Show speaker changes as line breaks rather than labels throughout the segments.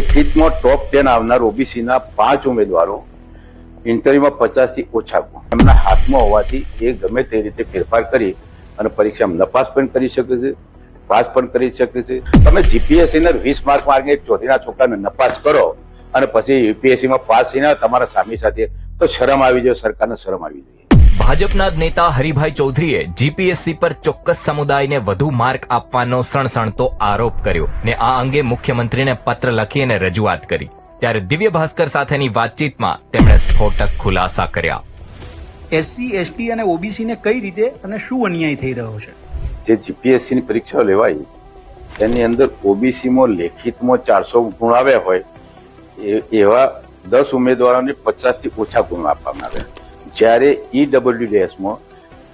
લેખિતમાં top ten આવનાર ઓબીસીના પાંચ ઉમેદવારો ઇન્ટરવ્યુમાં પચાસથી ઓછા ગુણ. એમના હાથમાં હોવાથી એ ગમે તે રીતે ફેરફાર કરી અને પરીક્ષામાં નપાસ પણ કરી શકે છે, પાસ પણ કરી શકે છે. તમે જીપીએસસી ને વીસ માર્ક માર્ગે ચોથીના છોકરાને નપાસ કરો અને પછી યુપીએસસીમાં પાસ થઈને તમારા સામી સાથે તો શરમ આવી જાય, સરકારને શરમ આવી જોઈએ
ભાજપના જ નેતા હરિભાઈ ચૌધરીએ જીપીએસસી પર ચોક્કસ સમુદાયને વધુ માર્ક આપવાનો સણસણતો આરોપ કર્યો ને આ અંગે મુખ્યમંત્રીને પત્ર લખી અને રજૂઆત કરી. ત્યારે દિવ્ય ભાસ્કર સાથેની વાતચીતમાં તેમણે સ્ફોટક ખુલાસા કર્યા.
એસસી એસટી અને ઓબીસી ને કઈ રીતે અને શું અન્યાય થઈ રહ્યો છે?
જે જીપીએસસી ની પરીક્ષાઓ લેવાય તેની અંદર ઓબીસીમાં લેખિતમાં ચારસો ગુણ આવ્યા હોય એ- એવા દસ ઉમેદવારોને પચાસથી ઓછા ગુણ આપવામાં આવ્યા. જ્યારે ઈડબ્લ્યુડીએસમાં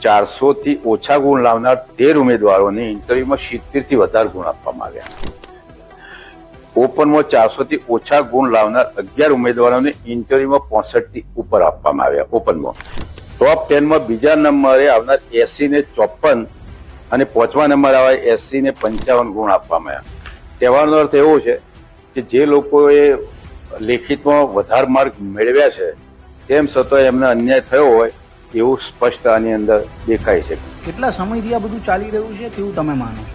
ચારસો થી ઓછા ગુણ લાવનાર તેર ઉમેદવારોને ઇન્ટરવ્યુમાં સિત્તેરથી વધારે ગુણ આપવામાં આવ્યા. ઓપનમાં ચારસો થી ઓછા ગુણ લાવનાર અગિયાર ઉમેદવારોને ઇન્ટરવ્યુમાં પોસઠથી ઉપર આપવામાં આવ્યા ઓપનમાં. ટોપ ટેનમાં બીજા નંબરે આવનાર એસી ને ચોપન અને પાંચમા નંબર આવે એસસી ને પંચાવન ગુણ આપવામાં આવ્યા. તહેવારનો અર્થ એવો છે કે જે લોકોએ લેખિતમાં વધારે માર્ક મેળવ્યા છે તેમ છતાં એમને અન્યાય થયો હોય એવું સ્પષ્ટ આની અંદર દેખાય છે.
કેટલા સમયથી આ બધું ચાલી રહ્યું છે તેવું તમે માનો છો?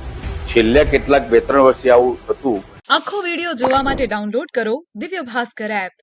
છેલ્લા કેટલાક બે ત્રણ વર્ષથી આવું થતું
આખો વીડિયો જોવા માટે ડાઉનલોડ કરો દિવ્ય ભાસ્કર એપ